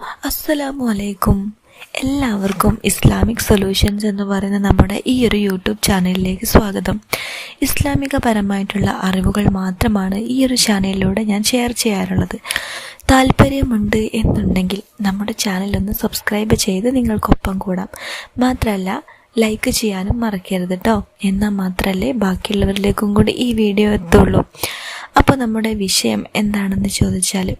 അസ്സലാമു അലൈക്കും എല്ലാവർക്കും ഇസ്ലാമിക് സൊല്യൂഷൻസ് എന്ന് പറയുന്ന നമ്മുടെ ഈ ഒരു യൂട്യൂബ് ചാനലിലേക്ക് സ്വാഗതം. ഇസ്ലാമികപരമായിട്ടുള്ള അറിവുകൾ മാത്രമാണ് ഈ ഒരു ചാനലിലൂടെ ഞാൻ ഷെയർ ചെയ്യാറുള്ളത്. താല്പര്യമുണ്ട് എന്നുണ്ടെങ്കിൽ നമ്മുടെ ചാനൽ ഒന്ന് സബ്സ്ക്രൈബ് ചെയ്ത് നിങ്ങൾക്കൊപ്പം കൂടാം. മാത്രമല്ല ലൈക്ക് ചെയ്യാനും മറക്കരുത് കേട്ടോ എന്നാൽ മാത്രമല്ലേ ബാക്കിയുള്ളവരിലേക്കും കൂടി ഈ വീഡിയോ എത്തുള്ളൂ. അപ്പോൾ നമ്മുടെ വിഷയം എന്താണെന്ന് ചോദിച്ചാൽ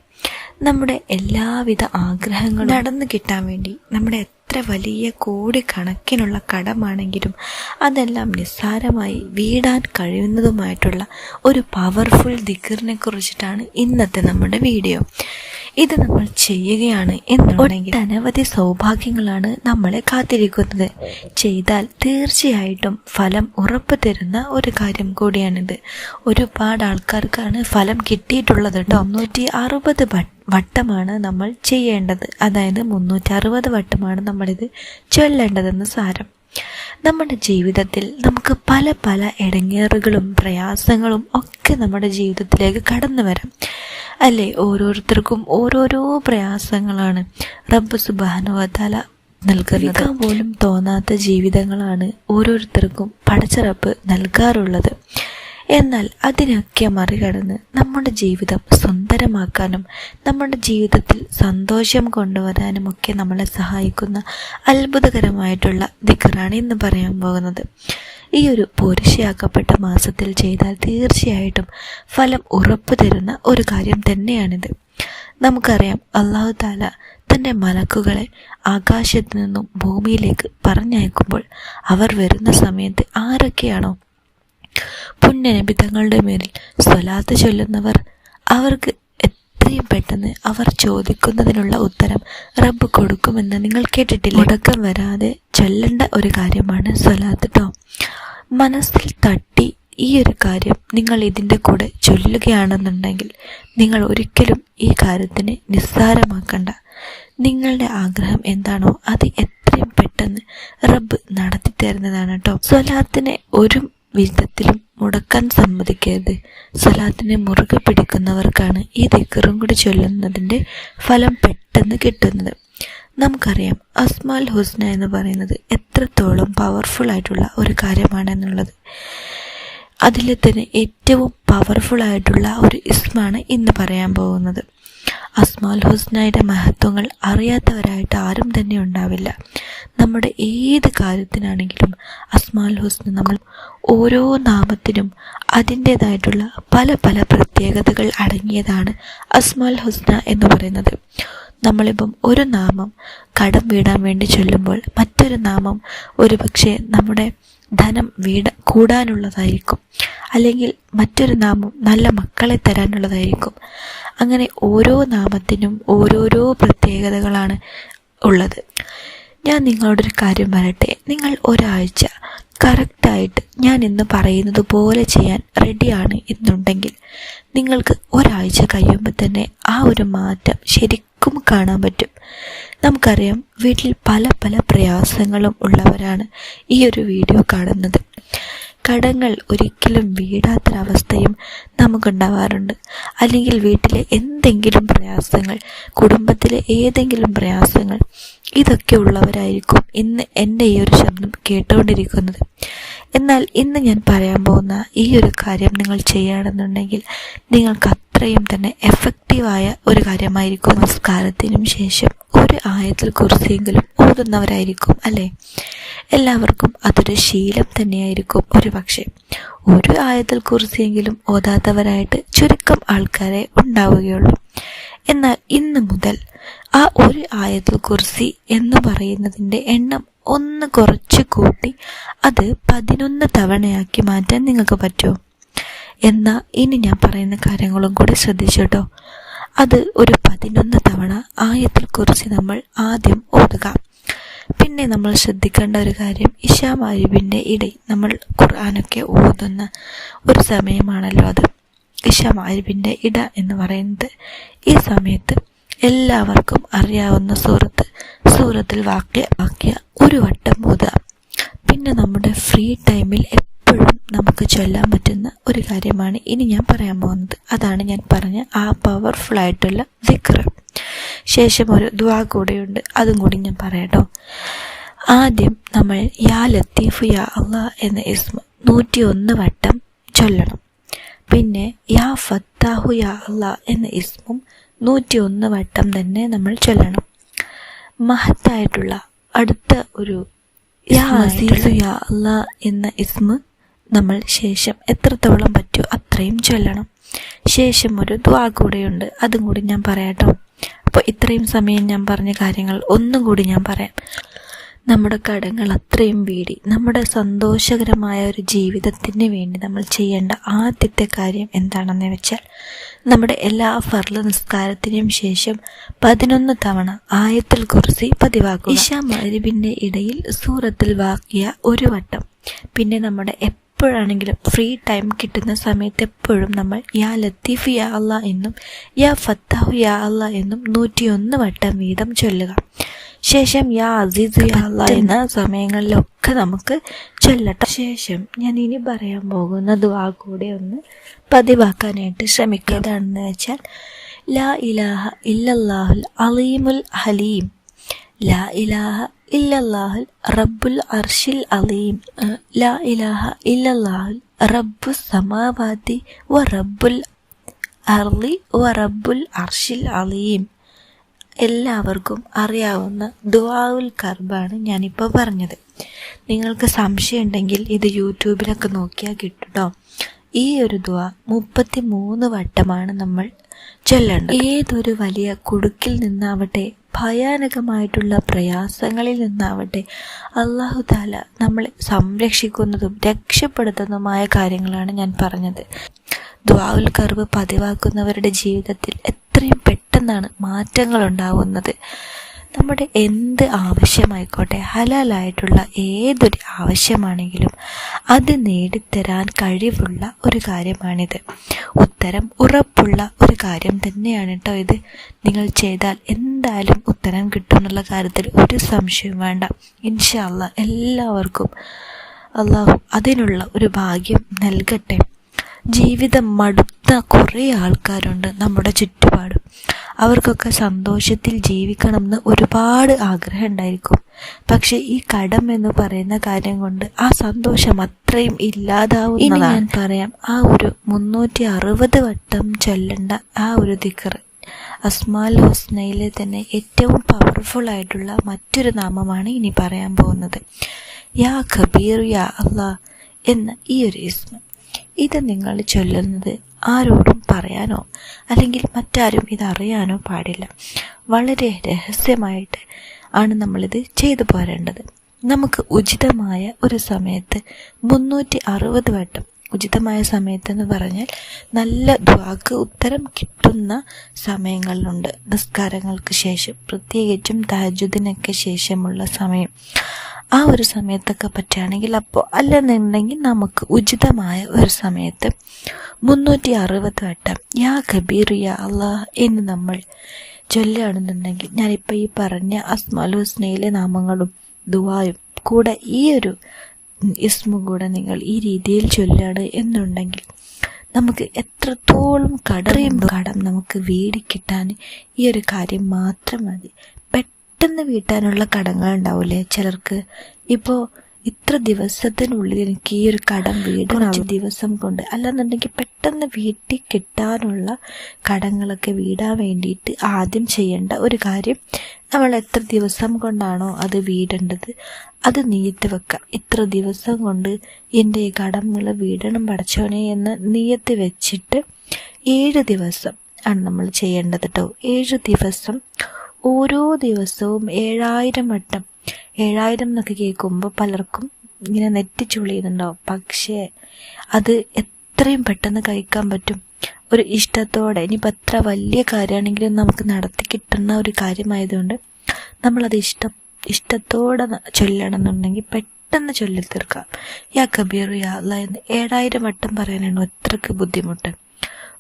നമ്മുടെ എല്ലാവിധ ആഗ്രഹങ്ങളും നടന്നു കിട്ടാൻ വേണ്ടി നമ്മുടെ എത്ര വലിയ കോടിക്കണക്കിനുള്ള കടമാണെങ്കിലും അതെല്ലാം നിസ്സാരമായി വീടാൻ കഴിയുന്നതുമായിട്ടുള്ള ഒരു പവർഫുൾ ദിഗറിനെ കുറിച്ചിട്ടാണ് ഇന്നത്തെ നമ്മുടെ വീഡിയോ. ഇത് നമ്മൾ ചെയ്യുകയാണ് എന്നുണ്ടെങ്കിൽ അനവധി സൗഭാഗ്യങ്ങളാണ് നമ്മളെ കാത്തിരിക്കുന്നത്. ചെയ്താൽ തീർച്ചയായിട്ടും ഫലം ഉറപ്പു തരുന്ന ഒരു കാര്യം കൂടിയാണിത്. ഒരുപാട് ആൾക്കാർക്കാണ് ഫലം കിട്ടിയിട്ടുള്ളത് കേട്ടോ. നൂറ്റി അറുപത് വട്ടമാണ് നമ്മൾ ചെയ്യേണ്ടത്. അതായത് മുന്നൂറ്റി അറുപത് വട്ടമാണ് നമ്മളിത് ചൊല്ലേണ്ടതെന്ന് സാരം. നമ്മുടെ ജീവിതത്തിൽ നമുക്ക് പല പല ഇടങ്ങേറുകളും പ്രയാസങ്ങളും ഒക്കെ നമ്മുടെ ജീവിതത്തിലേക്ക് കടന്നു വരാം. അല്ലേ? ഓരോരുത്തർക്കും ഓരോരോ പ്രയാസങ്ങളാണ്. റബ്ബ് സുബാനുവല നൽകുന്നത്. പോലും തോന്നാത്ത ജീവിതങ്ങളാണ് ഓരോരുത്തർക്കും പടച്ചറപ്പ് നൽകാറുള്ളത്. എന്നാൽ അതിനൊക്കെ മറികടന്ന് നമ്മുടെ ജീവിതം സുന്ദരമാക്കാനും നമ്മുടെ ജീവിതത്തിൽ സന്തോഷം കൊണ്ടുവരാനും ഒക്കെ നമ്മളെ സഹായിക്കുന്ന അത്ഭുതകരമായിട്ടുള്ള ദിക്കറാണ് എന്ന് പറയാൻ പോകുന്നത്. ഈ ഒരു പുരുഷയാക്കപ്പെട്ട മാസത്തിൽ ചെയ്താൽ തീർച്ചയായിട്ടും ഫലം ഉറപ്പു തരുന്ന ഒരു കാര്യം തന്നെയാണിത്. നമുക്കറിയാം അള്ളാഹു താല തന്റെ മലക്കുകളെ ആകാശത്തു നിന്നും ഭൂമിയിലേക്ക് പറഞ്ഞയക്കുമ്പോൾ അവർ വരുന്ന സമയത്ത് ആരൊക്കെയാണോ പുണ്യനബി തങ്ങളുടെ മേലിൽ സ്വലാത്ത് ചൊല്ലുന്നവർ അവർക്ക് എത്രയും പെട്ടെന്ന് അവർ ചോദിക്കുന്നതിനുള്ള ഉത്തരം റബ്ബ് കൊടുക്കുമെന്ന് നിങ്ങൾ കേട്ടിട്ടില്ല? മുടക്കം വരാതെ ചൊല്ലേണ്ട ഒരു കാര്യമാണ് സ്വലാത്ത് കേട്ടോ മനസ്സിൽ തട്ടി ഈ ഒരു കാര്യം നിങ്ങൾ ഇതിന്റെ കൂടെ ചൊല്ലുകയാണെന്നുണ്ടെങ്കിൽ നിങ്ങൾ ഒരിക്കലും ഈ കാര്യത്തിനെ നിസ്സാരമാക്കണ്ട. നിങ്ങളുടെ ആഗ്രഹം എന്താണോ അത് എത്രയും പെട്ടെന്ന് റബ്ബ് നടത്തി തരുന്നതാണ് കേട്ടോ സ്വലാത്തിനെ ഒരു വിധത്തിലും മുടക്കാൻ സമ്മതിക്കരുത്. സലാത്തിനെ മുറുകെ പിടിക്കുന്നവർക്കാണ് ഈ ദിക്കറും കൂടി ചൊല്ലുന്നതിന്റെ ഫലം പെട്ടെന്ന് കിട്ടുന്നത്. നമുക്കറിയാം അസ്മാൽ ഹുസ്ന എന്ന് പറയുന്നത് എത്രത്തോളം പവർഫുൾ ആയിട്ടുള്ള ഒരു കാര്യമാണ് എന്നുള്ളത് അതിൽ തന്നെ ഏറ്റവും പവർഫുൾ ആയിട്ടുള്ള ഒരു ഇസ്മാണ് ഇന്ന് പറയാൻ പോകുന്നത്. അസ്മാൽ ഹുസ്നയുടെ മഹത്വങ്ങൾ അറിയാത്തവരായിട്ട് ആരും തന്നെ ഉണ്ടാവില്ല. നമ്മുടെ ഏത് കാര്യത്തിനാണെങ്കിലും അസ്മാൽ ഹുസ്ന നമ്മൾ ഓരോ നാമത്തിനും അതിന്റേതായിട്ടുള്ള പല പല പ്രത്യേകതകൾ അടങ്ങിയതാണ് അസ്മാൽ ഹുസ്ന എന്ന് പറയുന്നത്. നമ്മളിപ്പം ഒരു നാമം കടം വീടാൻ വേണ്ടി ചൊല്ലുമ്പോൾ മറ്റൊരു നാമം ഒരുപക്ഷെ നമ്മുടെ ധനം വീട കൂടാനുള്ളതായിരിക്കും. അല്ലെങ്കിൽ മറ്റൊരു നാമം നല്ല മക്കളെ തരാനുള്ളതായിരിക്കും. അങ്ങനെ ഓരോ നാമത്തിനും ഓരോരോ പ്രത്യേകതകളാണ് ഉള്ളത്. ഞാൻ നിങ്ങളോടൊരു കാര്യം പറയട്ടെ. നിങ്ങൾ ഒരാഴ്ച കറക്റ്റായിട്ട് ഞാൻ ഇന്ന് പറയുന്നത് പോലെ ചെയ്യാൻ റെഡിയാണ് എന്നുണ്ടെങ്കിൽ നിങ്ങൾക്ക് ഒരാഴ്ച കഴിയുമ്പോൾ തന്നെ ആ ഒരു മാറ്റം ശരിക്കും കാണാൻ പറ്റും. നമുക്കറിയാം വീട്ടിൽ പല പല പ്രയാസങ്ങളും ഉള്ളവരാണ് ഈ ഒരു വീഡിയോ കാണുന്നത്. കടങ്ങൾ ഒരിക്കലും വീടാത്തൊരവസ്ഥയും നമുക്കുണ്ടാവാറുണ്ട്. അല്ലെങ്കിൽ വീട്ടിലെ എന്തെങ്കിലും പ്രയാസങ്ങൾ കുടുംബത്തിലെ ഏതെങ്കിലും പ്രയാസങ്ങൾ ഇതൊക്കെ ഉള്ളവരായിരിക്കും ഇന്ന് എന്റെ ഈ ഒരു ശബ്ദം കേട്ടുകൊണ്ടിരിക്കുന്നത് എന്നാൽ ഇന്ന് ഞാൻ പറയാൻ പോകുന്ന ഈ ഒരു കാര്യം നിങ്ങൾ ചെയ്യുകയാണെന്നുണ്ടെങ്കിൽ നിങ്ങൾക്ക് അത്രയും തന്നെ എഫക്റ്റീവായ ഒരു കാര്യമായിരിക്കും നമസ്കാരത്തിനും ശേഷം. ഒരു ആയത്തിൽ കുറിച്ചെങ്കിലും ഓതുന്നവരായിരിക്കും അല്ലേ? എല്ലാവർക്കും അതൊരു ശീലം തന്നെയായിരിക്കും ഒരു പക്ഷേ ഒരു ആയത്തിൽ കുറിച്ചെങ്കിലും ഓതാത്തവരായിട്ട് ചുരുക്കം ആൾക്കാരെ ഉണ്ടാവുകയുള്ളൂ. എന്നാൽ ഇന്ന് മുതൽ ആ ഒരു ആയത്തിൽ കുറിസി എന്ന് പറയുന്നതിന്റെ എണ്ണം ഒന്ന് കുറച്ച് കൂട്ടി അത് പതിനൊന്ന് തവണയാക്കി മാറ്റാൻ നിങ്ങൾക്ക് പറ്റുമോ? എന്നാൽ ഇനി ഞാൻ പറയുന്ന കാര്യങ്ങളും കൂടി ശ്രദ്ധിച്ചോട്ടോ. അത് ഒരു പതിനൊന്ന് തവണ ആയത്തിൽ കുറിച്ച് നമ്മൾ ആദ്യം ഓതുക. പിന്നെ നമ്മൾ ശ്രദ്ധിക്കേണ്ട ഒരു കാര്യം ഇഷാ മാരിബിന്റെ ഇടയിൽ നമ്മൾ ഖുർആാനൊക്കെ ഓതുന്ന ഒരു സമയമാണല്ലോ അത്. ഇഷാ മാരിബിന്റെ ഇട എന്ന് പറയുന്നത് ഈ സമയത്ത് എല്ലാവർക്കും അറിയാവുന്ന സൂറത്ത് സൂറത്തിൽ വാക്യ വാക്യ ഒരു വട്ടം ഓതുക. പിന്നെ നമ്മുടെ ഫ്രീ ടൈമിൽ എപ്പോഴും നമുക്ക് ചൊല്ലാൻ പറ്റുന്ന ഒരു കാര്യമാണ് ഇനി ഞാൻ പറയാൻ പോകുന്നത്. അതാണ് ഞാൻ പറഞ്ഞ ആ പവർഫുൾ ആയിട്ടുള്ള ദിക്ർ ശേഷം ഒരു ദ്വാ കൂടെയുണ്ട്. അതും കൂടി ഞാൻ പറയാട്ടോ. ആദ്യം നമ്മൾ യാ ലത്തീഫ് യാ അള്ളാ എന്ന ഇസ്മ നൂറ്റി ഒന്ന് വട്ടം ചൊല്ലണം. പിന്നെ യാ ഫത്താഹു യാ അള്ളാ എന്ന ഇസ്മും നൂറ്റി ഒന്ന് വട്ടം തന്നെ നമ്മൾ ചൊല്ലണം. മഹത്തായിട്ടുള്ള അടുത്ത ഒരു യാ അസീസു യാ അള്ളാ എന്ന ഇസ്മ നമ്മൾ ശേഷം എത്രത്തോളം പറ്റുമോ അത്രയും ചൊല്ലണം. ശേഷം ഒരു ദ്വാ കൂടെയുണ്ട്. അതും കൂടി ഞാൻ പറയാട്ടോ. അപ്പോൾ ഇത്രയും സമയം ഞാൻ പറഞ്ഞ കാര്യങ്ങൾ ഒന്നും കൂടി ഞാൻ പറയാം. നമ്മുടെ കടങ്ങൾ അത്രയും വീടി. നമ്മുടെ സന്തോഷകരമായ ഒരു ജീവിതത്തിന് വേണ്ടി നമ്മൾ ചെയ്യേണ്ട ആദ്യത്തെ കാര്യം എന്താണെന്ന് വെച്ചാൽ നമ്മുടെ എല്ലാ ഫർല നിസ്കാരത്തിനും ശേഷം പതിനൊന്ന് തവണ ആയത്തിൽ കുറിച്ച് പതിവാക്കുക. ഇഷ മരുവിന്റെ ഇടയിൽ സൂറത്തിൽ വാക്കിയ ഒരു വട്ടം. പിന്നെ നമ്മുടെ എപ്പോഴാണെങ്കിലും ഫ്രീ ടൈം കിട്ടുന്ന സമയത്ത് എപ്പോഴും നമ്മൾ യാ ലത്തീഫ് യാ അല്ല എന്നും യാ ഫത്താഹു യാ അല്ല എന്നും നൂറ്റിയൊന്ന് വട്ടം വീതം ചൊല്ലുക. ശേഷം യാ അസീസ് യാ അല്ല എന്ന സമയങ്ങളിലൊക്കെ നമുക്ക് ചൊല്ലട്ട. ശേഷം ഞാൻ ഇനി പറയാൻ പോകുന്ന ദുവാ കൂടെ ഒന്ന് പതിവാക്കാനായിട്ട് ശ്രമിക്കുക എന്താണെന്ന് വെച്ചാൽ ലാ ഇലാഹ ഇല്ലല്ലാഹുൽ അലീമുൽ ഹലീം ലാ ഇലാഹ ഇല്ലല്ലാഹുൽ റബ്ബുൽ അർഷിൽ അലീം ലാ ഇലാഹ ഇല്ലല്ലാഹുൽ റബ്ബു സമാവാതി വ റബ്ബുൽ അർലി വ റബ്ബുൽ അർഷിൽ അലീം എല്ലാവർക്കും അറിയാവുന്ന ദുവാവുൽ കർബാണ് ഞാനിപ്പോൾ പറഞ്ഞത്. നിങ്ങൾക്ക് സംശയം ഉണ്ടെങ്കിൽ ഇത് യൂട്യൂബിലൊക്കെ നോക്കിയാൽ കിട്ടുട്ടോ. ഈ ഒരു ദുവ മുപ്പത്തി മൂന്ന് വട്ടമാണ് നമ്മൾ ചൊല്ലേണ്ടത്. ഏതൊരു വലിയ കുടുക്കിൽ നിന്നാവട്ടെ ഭയാനകമായിട്ടുള്ള പ്രയാസങ്ങളിൽ നിന്നാവട്ടെ അള്ളാഹു താല നമ്മളെ സംരക്ഷിക്കുന്നതും രക്ഷപ്പെടുത്തുന്നതുമായ കാര്യങ്ങളാണ് ഞാൻ പറഞ്ഞത്. ദ്വാവുൽ കർവ് പതിവാക്കുന്നവരുടെ ജീവിതത്തിൽ എത്രയും പെട്ടെന്നാണ് മാറ്റങ്ങൾ ഉണ്ടാവുന്നത് നമ്മുടെ എന്ത് ആവശ്യമായിക്കോട്ടെ ഹലാലായിട്ടുള്ള ഏതൊരു ആവശ്യമാണെങ്കിലും അത് നേടിത്തരാൻ കഴിവുള്ള ഒരു കാര്യമാണിത്. ഉത്തരം ഉറപ്പുള്ള ഒരു കാര്യം തന്നെയാണ് കേട്ടോ ഇത്. നിങ്ങൾ ചെയ്താൽ എന്തായാലും ഉത്തരം കിട്ടും എന്നുള്ള കാര്യത്തിൽ ഒരു സംശയവും വേണ്ട. ഇൻഷല്ല എല്ലാവർക്കും അള്ളാഹു അതിനുള്ള ഒരു ഭാഗ്യം നൽകട്ടെ. ജീവിതം മടുത്ത കുറേ ആൾക്കാരുണ്ട് നമ്മുടെ ചുറ്റുപാടും. അവർക്കൊക്കെ സന്തോഷത്തിൽ ജീവിക്കണം എന്ന് ഒരുപാട് ആഗ്രഹം ഉണ്ടായിരിക്കും. പക്ഷെ ഈ കടം എന്ന് പറയുന്ന കാര്യം കൊണ്ട് ആ സന്തോഷം അത്രയും ഇല്ലാതാവും ഇനി ഞാൻ പറയാം. ആ ഒരു മുന്നൂറ്റി അറുപത് വട്ടം ചൊല്ലേണ്ട ആ ഒരു ദിക്കർ അസ്മാൽ ഹുസ്നയിലെ തന്നെ ഏറ്റവും പവർഫുൾ ആയിട്ടുള്ള മറ്റൊരു നാമമാണ് ഇനി പറയാൻ പോകുന്നത്. യാ ഖബീർ യാ അള്ളാ എന്ന ഈ ഒരു ഇസ്മ. ഇത് നിങ്ങൾ ചൊല്ലുന്നത് ആരോടും പറയാനോ അല്ലെങ്കിൽ മറ്റാരും ഇതറിയാനോ പാടില്ല. വളരെ രഹസ്യമായിട്ട് ആണ് നമ്മളിത് ചെയ്തു പോരേണ്ടത്. നമുക്ക് ഉചിതമായ ഒരു സമയത്ത് മുന്നൂറ്റി അറുപത് വട്ടം ഉചിതമായ സമയത്തെന്ന് പറഞ്ഞാൽ നല്ല ദ്വാക്ക് ഉത്തരം കിട്ടുന്ന സമയങ്ങളിലുണ്ട്. നിസ്കാരങ്ങൾക്ക് ശേഷം പ്രത്യേകിച്ചും താജുദിനൊക്കെ ശേഷമുള്ള സമയം. ആ ഒരു സമയത്തൊക്കെ പറ്റുകയാണെങ്കിൽ അപ്പോൾ അല്ലെന്നുണ്ടെങ്കിൽ നമുക്ക് ഉചിതമായ ഒരു സമയത്ത് മുന്നൂറ്റി അറുപത് വട്ടം യാ കബീർ യാ അള്ളാഹ് എന്ന് നമ്മൾ ചൊല്ലുകയാണെന്നുണ്ടെങ്കിൽ ഞാനിപ്പോൾ ഈ പറഞ്ഞ അസ്മാലു ഹുസ്നയിലെ നാമങ്ങളും ദുവായും കൂടെ ഈ ഒരു ഇസ്മു കൂടെ നിങ്ങൾ ഈ രീതിയിൽ ചൊല്ലുകയാണ് എന്നുണ്ടെങ്കിൽ നമുക്ക് എത്രത്തോളം കടറിയും കടം നമുക്ക് വീടി കിട്ടാൻ ഈ ഒരു കാര്യം മാത്രം മതി. പെട്ടെന്ന് വീട്ടാനുള്ള കടങ്ങൾ ഉണ്ടാവില്ലേ ചിലർക്ക്? ഇപ്പോൾ ഇത്ര ദിവസത്തിനുള്ളിൽ എനിക്ക് ഈ ഒരു കടം വീടണം ദിവസം കൊണ്ട് അല്ലാന്നുണ്ടെങ്കിൽ പെട്ടെന്ന് വീട്ടിൽ കിട്ടാനുള്ള കടങ്ങളൊക്കെ വീടാൻ വേണ്ടിയിട്ട് ആദ്യം ചെയ്യേണ്ട ഒരു കാര്യം നമ്മൾ എത്ര ദിവസം കൊണ്ടാണോ അത് വീടേണ്ടത്? അത് നീയത്ത് വെക്കാം. ഇത്ര ദിവസം കൊണ്ട് എന്റെ ഈ കടങ്ങൾ വീടണം പടച്ചോനെ എന്ന് നീയത്ത് വെച്ചിട്ട് ഏഴ് ദിവസം ആണ് നമ്മൾ ചെയ്യേണ്ടത് കേട്ടോ ഏഴ് ദിവസം ഓരോ ദിവസവും ഏഴായിരം വട്ടം ഏഴായിരം എന്നൊക്കെ കേൾക്കുമ്പോൾ പലർക്കും ഇങ്ങനെ നെറ്റിച്ചുളിയുന്നുണ്ടാവും പക്ഷേ അത് എത്രയും പെട്ടെന്ന് കഴിക്കാൻ പറ്റും. ഒരു ഇഷ്ടത്തോടെ ഇനിയിപ്പോൾ എത്ര വലിയ കാര്യമാണെങ്കിലും നമുക്ക് നടത്തി കിട്ടുന്ന ഒരു കാര്യമായതുകൊണ്ട് നമ്മളത് ഇഷ്ടം ഇഷ്ടത്തോടെ ചൊല്ലണം എന്നുണ്ടെങ്കിൽ പെട്ടെന്ന് ചൊല്ലി തീർക്കാം. യാ കബീർ യാ അല്ല എന്ന് ഏഴായിരം വട്ടം പറയാനാണ് അത്രയ്ക്ക് ബുദ്ധിമുട്ട്.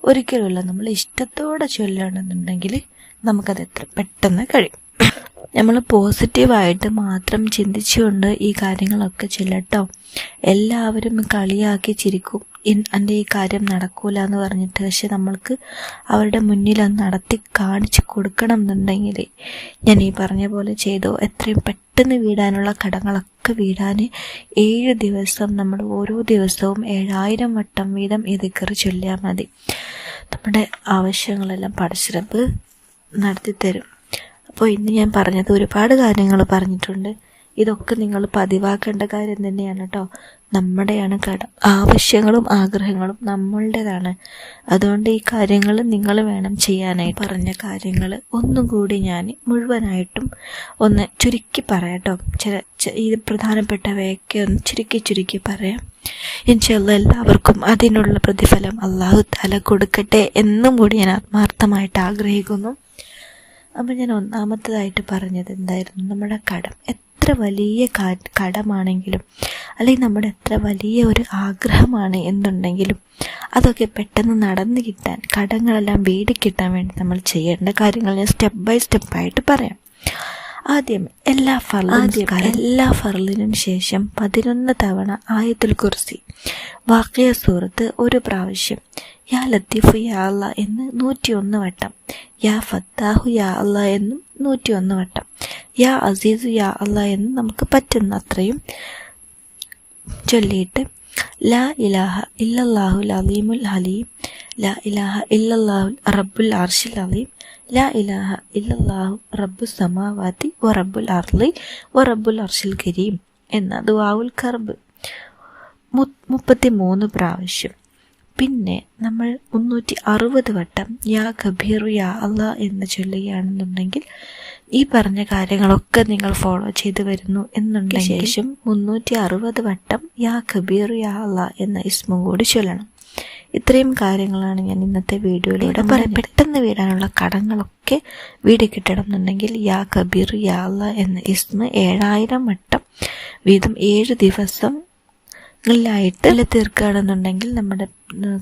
ഒരിക്കലുമില്ല. നമ്മൾ ഇഷ്ടത്തോടെ ചൊല്ലണമെന്നുണ്ടെങ്കിൽ നമുക്കത് എത്ര പെട്ടെന്ന് കഴിയും. നമ്മൾ പോസിറ്റീവായിട്ട് മാത്രം ചിന്തിച്ചുകൊണ്ട് ഈ കാര്യങ്ങളൊക്കെ ചെല്ലട്ടോ. എല്ലാവരും കളിയാക്കി ചിരിക്കും. എന്റെ ഈ കാര്യം നടക്കൂല എന്ന് പറഞ്ഞിട്ട് പക്ഷെ നമ്മൾക്ക് അവരുടെ മുന്നിൽ അത് നടത്തി കാണിച്ചു കൊടുക്കണം എന്നുണ്ടെങ്കിൽ ഞാൻ ഈ പറഞ്ഞ പോലെ ചെയ്തോ. എത്രയും പെട്ടെന്ന് വീടാനുള്ള കടങ്ങളൊക്കെ വീടാൻ ഏഴ് ദിവസം നമ്മൾ ഓരോ ദിവസവും ഏഴായിരം വട്ടം വീതം ഇത് കയറി ചൊല്ലിയാൽ മതി. നമ്മുടെ ആവശ്യങ്ങളെല്ലാം പഠിച്ചിറപ്പ് നടത്തി തരും അപ്പോൾ ഇന്ന് ഞാൻ പറഞ്ഞത് ഒരുപാട് കാര്യങ്ങൾ പറഞ്ഞിട്ടുണ്ട്. ഇതൊക്കെ നിങ്ങൾ പതിവാക്കേണ്ട കാര്യം തന്നെയാണ് കേട്ടോ നമ്മുടെയാണ് കട ആവശ്യങ്ങളും ആഗ്രഹങ്ങളും നമ്മളുടേതാണ്. അതുകൊണ്ട് ഈ കാര്യങ്ങൾ നിങ്ങൾ വേണം ചെയ്യാനായി പറഞ്ഞ കാര്യങ്ങൾ ഒന്നും കൂടി ഞാൻ മുഴുവനായിട്ടും ഒന്ന് ചുരുക്കി പറയാം ചില ഇത് പ്രധാനപ്പെട്ടവയൊക്കെ ഒന്ന് ചുരുക്കി ചുരുക്കി പറയാം. ഇൻഷല്ല എല്ലാവർക്കും അതിനുള്ള പ്രതിഫലം അള്ളാഹു തല കൊടുക്കട്ടെ എന്നും കൂടി ഞാൻ ആത്മാർത്ഥമായിട്ട് ആഗ്രഹിക്കുന്നു. അപ്പം ഞാൻ ഒന്നാമത്തതായിട്ട് പറഞ്ഞത് എന്തായിരുന്നു? നമ്മുടെ കടം. എത്ര വലിയ കടമാണെങ്കിലും അല്ലെങ്കിൽ നമ്മുടെ എത്ര വലിയ ഒരു ആഗ്രഹമാണ് എന്നുണ്ടെങ്കിലും അതൊക്കെ പെട്ടെന്ന് നടന്നു കിട്ടാൻ കടങ്ങളെല്ലാം വീട് കിട്ടാൻ വേണ്ടി നമ്മൾ ചെയ്യേണ്ട കാര്യങ്ങൾ ഞാൻ സ്റ്റെപ്പ് ബൈ സ്റ്റെപ്പായിട്ട് പറയാം. ആദ്യം എല്ലാ ഫർലും എല്ലാ ഫർലിനും ശേഷം പതിനൊന്ന് തവണ ആയത്തിൽ കുർസി വാക്കിയ സൂറത്ത് ഒരു പ്രാവശ്യം യാ ലത്തീഫു യാ അല്ല എന്ന് നൂറ്റിയൊന്ന് വട്ടം. യാ ഫത്താഹു യാ അല്ല എന്നും നൂറ്റിയൊന്ന് വട്ടം. യാ അസീസു യാ അല്ല എന്ന് നമുക്ക് പറ്റുന്ന അത്രയും ചൊല്ലിയിട്ട് ലാ ഇലാഹ ഇല്ലല്ലാഹുൽ അലീമുൽ ഹലീം ലാ ഇലാഹ ഇല്ലല്ലാഹുൽ റബ്ബുൽ അർഷിൽ അലീം ലാ ഇലാഹ ഇല്ലല്ലാഹു റബ്ബു സമാവാതി വ റബ്ബുൽ അർലി വ റബ്ബുൽ അർഷിൽ കരീം എന്ന ദുവാവുൽ കർബ്. മുപ്പത്തി മൂന്ന് പ്രാവശ്യം. പിന്നെ നമ്മൾ മുന്നൂറ്റി അറുപത് വട്ടം യാ കബീർ യാ അല്ല എന്ന് ചൊല്ലുകയാണെന്നുണ്ടെങ്കിൽ ഈ പറഞ്ഞ കാര്യങ്ങളൊക്കെ നിങ്ങൾ ഫോളോ ചെയ്തു വരുന്നു എന്നുണ്ടെങ്കിൽ ശേഷം മുന്നൂറ്റി അറുപത് വട്ടം യാ കബീർ യാ അല്ല എന്ന ഇസ്മും കൂടി ചൊല്ലണം. ഇത്രയും കാര്യങ്ങളാണ് ഞാൻ ഇന്നത്തെ വീഡിയോയിലൂടെ പറയാം പെട്ടെന്ന് വീടാനുള്ള കടങ്ങളൊക്കെ വീട് കിട്ടണം എന്നുണ്ടെങ്കിൽ യാ കബീർ യാ അല്ല എന്ന ഇസ്മ ഏഴായിരം വട്ടം വീതം ഏഴ് ദിവസം ായിട്ട് തീർക്കുകയാണെന്നുണ്ടെങ്കിൽ നമ്മുടെ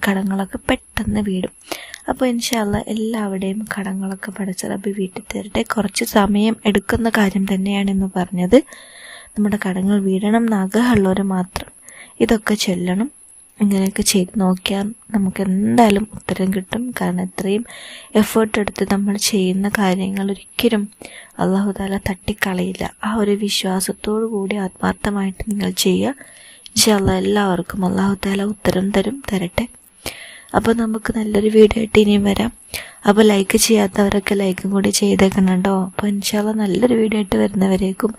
കടങ്ങളൊക്കെ പെട്ടെന്ന് വീടും. അപ്പോൾ ഇൻഷാല്ല എല്ലാവരുടെയും കടങ്ങളൊക്കെ പഠിച്ച റബ്ബി വീട്ടിൽ തരട്ടെ. കുറച്ച് സമയം എടുക്കുന്ന കാര്യം തന്നെയാണ് എന്ന് പറഞ്ഞത്. നമ്മുടെ കടങ്ങൾ വീടണം എന്നാഗ്രഹമുള്ളവർ മാത്രം. ഇതൊക്കെ ചെല്ലണം. ഇങ്ങനെയൊക്കെ ചെയ്ത് നോക്കിയാൽ നമുക്ക് എന്തായാലും ഉത്തരം കിട്ടും. കാരണം ഇത്രയും എഫേർട്ട് എടുത്ത് നമ്മൾ ചെയ്യുന്ന കാര്യങ്ങൾ ഒരിക്കലും അള്ളാഹുദാല തട്ടിക്കളയില്ല. ആ ഒരു വിശ്വാസത്തോടു കൂടി ആത്മാർത്ഥമായിട്ട് നിങ്ങൾ ചെയ്യുക. ഇൻഷാല്ല എല്ലാവർക്കും അള്ളാഹു താല ഉത്തരം തരും തരട്ടെ. അപ്പോൾ നമുക്ക് നല്ലൊരു വീഡിയോ ആയിട്ട് ഇനിയും വരാം. അപ്പോൾ ലൈക്ക് ചെയ്യാത്തവരൊക്കെ ലൈക്കും കൂടി ചെയ്തേക്കണം അപ്പോൾ ഇൻഷാല്ല നല്ലൊരു വീഡിയോ ആയിട്ട് വരുന്നവരേക്കും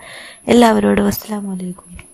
എല്ലാവരോടും അസ്സാം വലൈക്കും